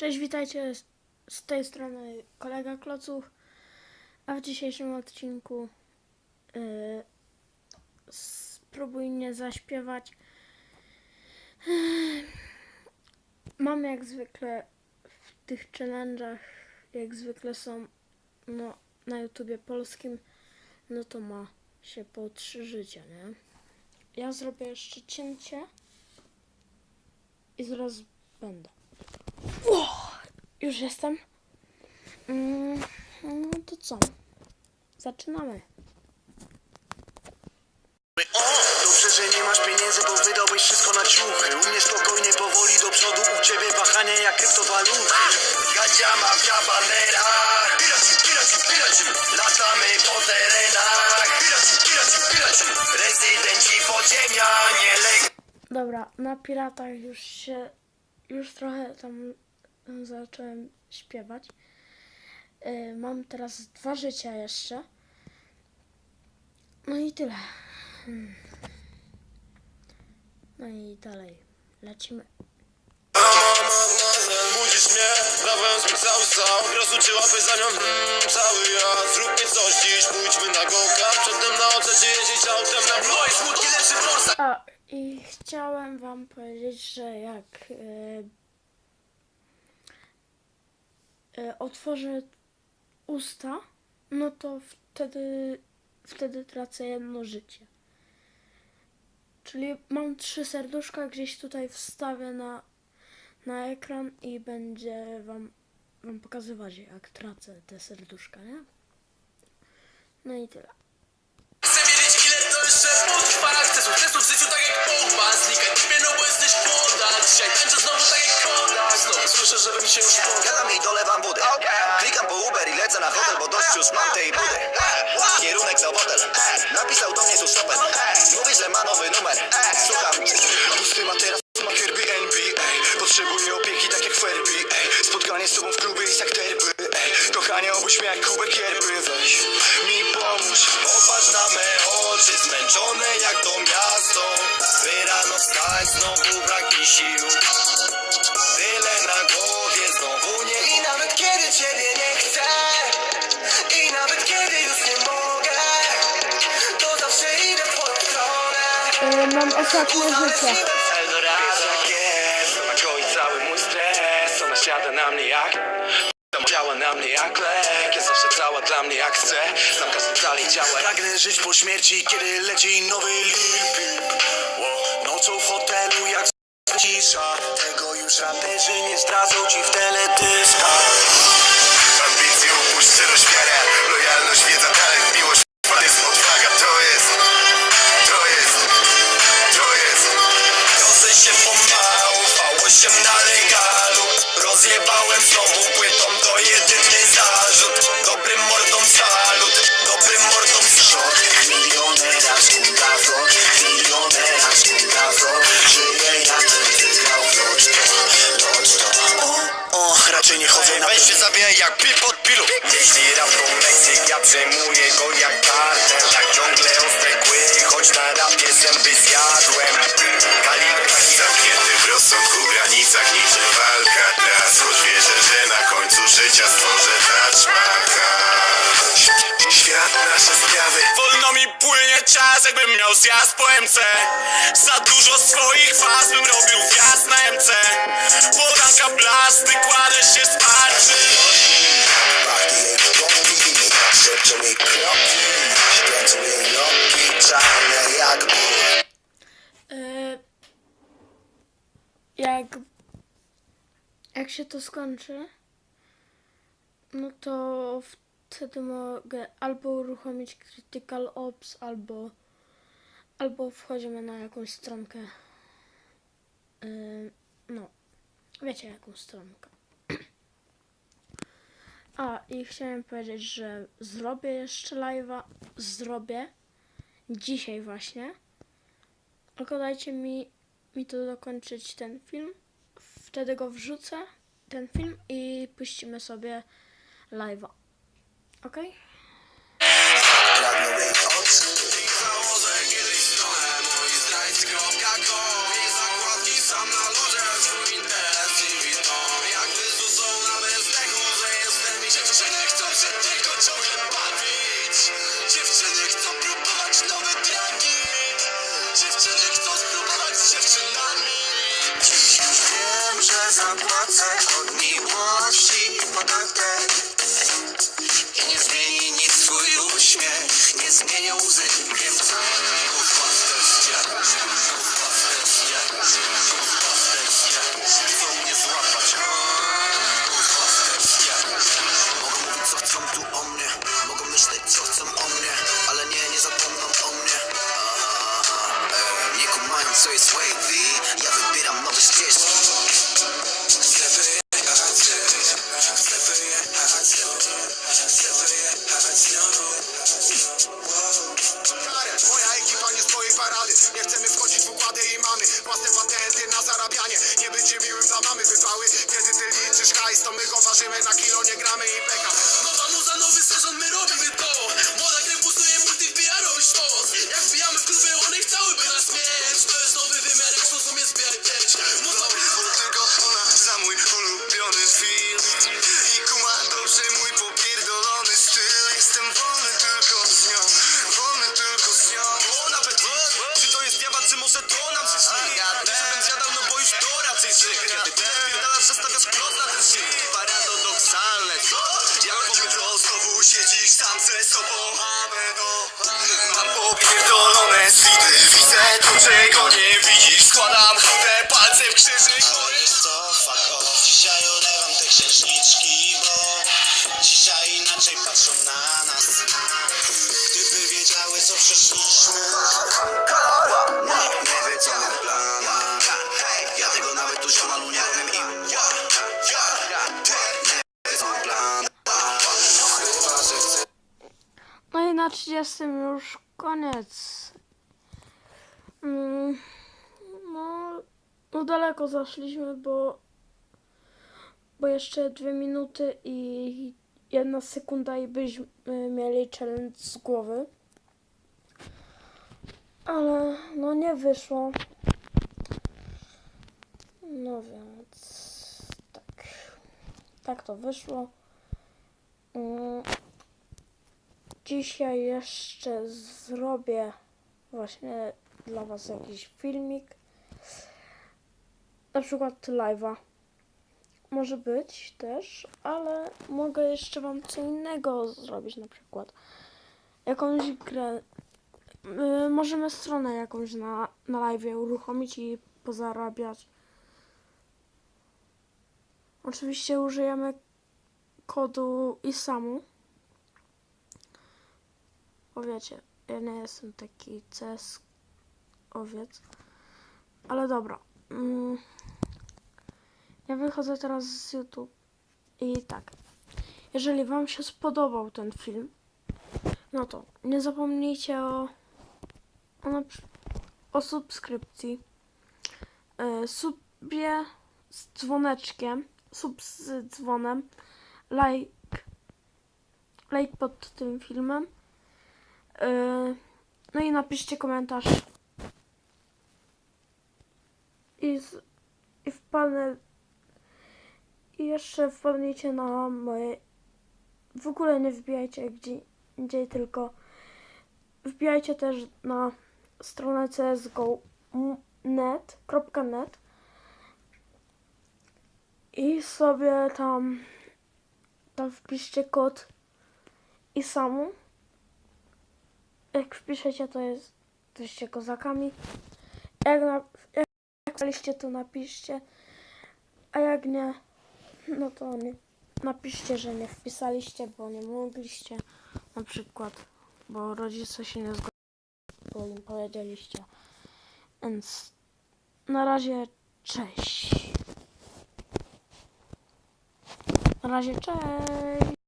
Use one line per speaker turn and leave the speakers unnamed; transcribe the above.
Cześć, witajcie z- tej strony kolega Kloców, a w dzisiejszym odcinku yy, spróbuj nie zaśpiewać. Yy, Mam jak zwykle w tych challenge'ach, jak zwykle są no, na YouTubie polskim, no to ma się po trzy życia, nie? Ja zrobię jeszcze cięcie i zaraz będę. Już jestem. Mm, no to co? Zaczynamy.
O, dobrze, że nie masz pieniędzy, bo wydałbyś wszystko na ciuchy U mnie spokojnie, powoli do przodu, u ciebie wahania jak kryptowaluty Gadzia, mafia, bandera Piraci, piraci, piraci Latamy po terenach Piraci, piraci, piraci Rezydenci podziemia, nie lek
Dobra, na piratach już się. Już trochę tam zacząłem śpiewać. Y, mam teraz dwa życia jeszcze. No i tyle. Hmm. No i dalej. Lecimy.
Budzisz mnie, dawając mi cały sam Rozluczy łapy za nią, mm, cały ja Zrób mi coś dziś, pójdźmy na gołka Przedtem na oce, czy jeździć autem na blok Smutki lepszy forsa
A, i chciałem wam powiedzieć, że jak e, otworzę usta, no to wtedy, wtedy tracę jedno życie. Czyli mam trzy serduszka, gdzieś tutaj wstawię na, na ekran i będzie wam, wam pokazywać, jak tracę te serduszka, nie? No i tyle.
Chcę wiedzieć ile to jeszcze sukcesu Słyszę, żebym się już podał
Gadam i dolewam budy. Klikam po Uber i lecę na hotel, bo dość już mam tej budy. Kierunek za hotel. Napisał do mnie tu Chopin Mówi, że ma nowy numer. Słucham. Pusty ma teraz ma Airbnb ej. Potrzebuję opieki tak jak Ferbi ej. Spotkanie z tobą w klubie jest jak derby ej. Kochanie obudź mnie jak kubek yerby Weź mi pomóż. Popatrz na me oczy Zmęczone jak to miasto. By rano wstać Znowu brak mi sił ciebie nie chcę. I nawet kiedy już nie mogę To zawsze idę w twoją stronę.
E, mam ostatnie życie.
Eldorado. Jest, ona goi cały mój stres Ona siada na mnie jak działa na mnie jak lek. Jest zawsze cała dla mnie jak chce. Znam każdy cali ciała Pragnę żyć po śmierci, kiedy leci nowy lipik Nocą w hotelu jak cisza. Tego już raperzy nie zdradzą ci w teledyskach se nos quiere Przejmuję go jak kartel Tak ciągle ostre kły, choć na rapie zęby zjadłem Kaligrafii Zamknięty w rozsądku granicach niczym walka Teraz. Choć wierzę, że na końcu życia stworzę taczmaka. Świat nasze sprawy. Wolno mi płynie czas, jakbym miał zjazd po MC Za dużo swoich faz bym robił wjazd na MC Poranka blasty, kładę się spać kroki, nogi, czarne jak ból
E, jak, jak się to skończy, no to wtedy mogę albo uruchomić Critical Ops, albo, albo wchodzimy na jakąś stronkę. E, no, wiecie jaką stronkę. A, i chciałem powiedzieć, że zrobię jeszcze live'a, zrobię dzisiaj właśnie. Tylko dajcie mi, mi to dokończyć ten film. Wtedy go wrzucę, ten film i puścimy sobie live'a. Ok?
Pragnę co jest wavy siedzisz sam ze sobą. Ameno Mam popierdolone slidy Widzę to, czego nie widzisz. Składam te palce w krzyżyk Wiesz co, fuck off. Dzisiaj olewam te księżniczki, bo Dzisiaj inaczej patrzą na nas. Gdyby wiedziały, co przeszliśmy
na 30 już koniec. Mm, No, no daleko zaszliśmy, bo, bo jeszcze dwie minuty i jedna sekunda i byśmy mieli challenge z głowy. Ale no nie wyszło. No więc tak. Tak to wyszło. Dzisiaj jeszcze zrobię właśnie dla Was jakiś filmik. Na przykład live'a. Może być też, ale mogę jeszcze Wam co innego zrobić, na przykład jakąś grę. Yy, możemy stronę jakąś na, na live uruchomić i pozarabiać. Oczywiście użyjemy kodu ISAMU. Bo wiecie, ja nie jestem taki CS owiec. Ale dobra. Mm. Ja wychodzę teraz z YouTube. I tak. Jeżeli Wam się spodobał ten film, no to nie zapomnijcie o, o, o subskrypcji. Y, subie z dzwoneczkiem. Sub z dzwonem. Like. Like pod tym filmem. Yy, no i napiszcie komentarz. I, z, i. I jeszcze wpadnijcie na moje. W ogóle nie wbijajcie gdzie indziej, tylko wbijajcie też na stronę csgo.net i sobie tam tam wpiszcie kod i samu jak wpiszecie, to jest, jesteście kozakami. Jak, na, jak to napiszcie. A jak nie, no to nie. Napiszcie, że nie wpisaliście, bo nie mogliście. Na przykład, bo rodzice się nie zgodzili, bo im powiedzieliście. Więc na razie cześć. Na razie cześć.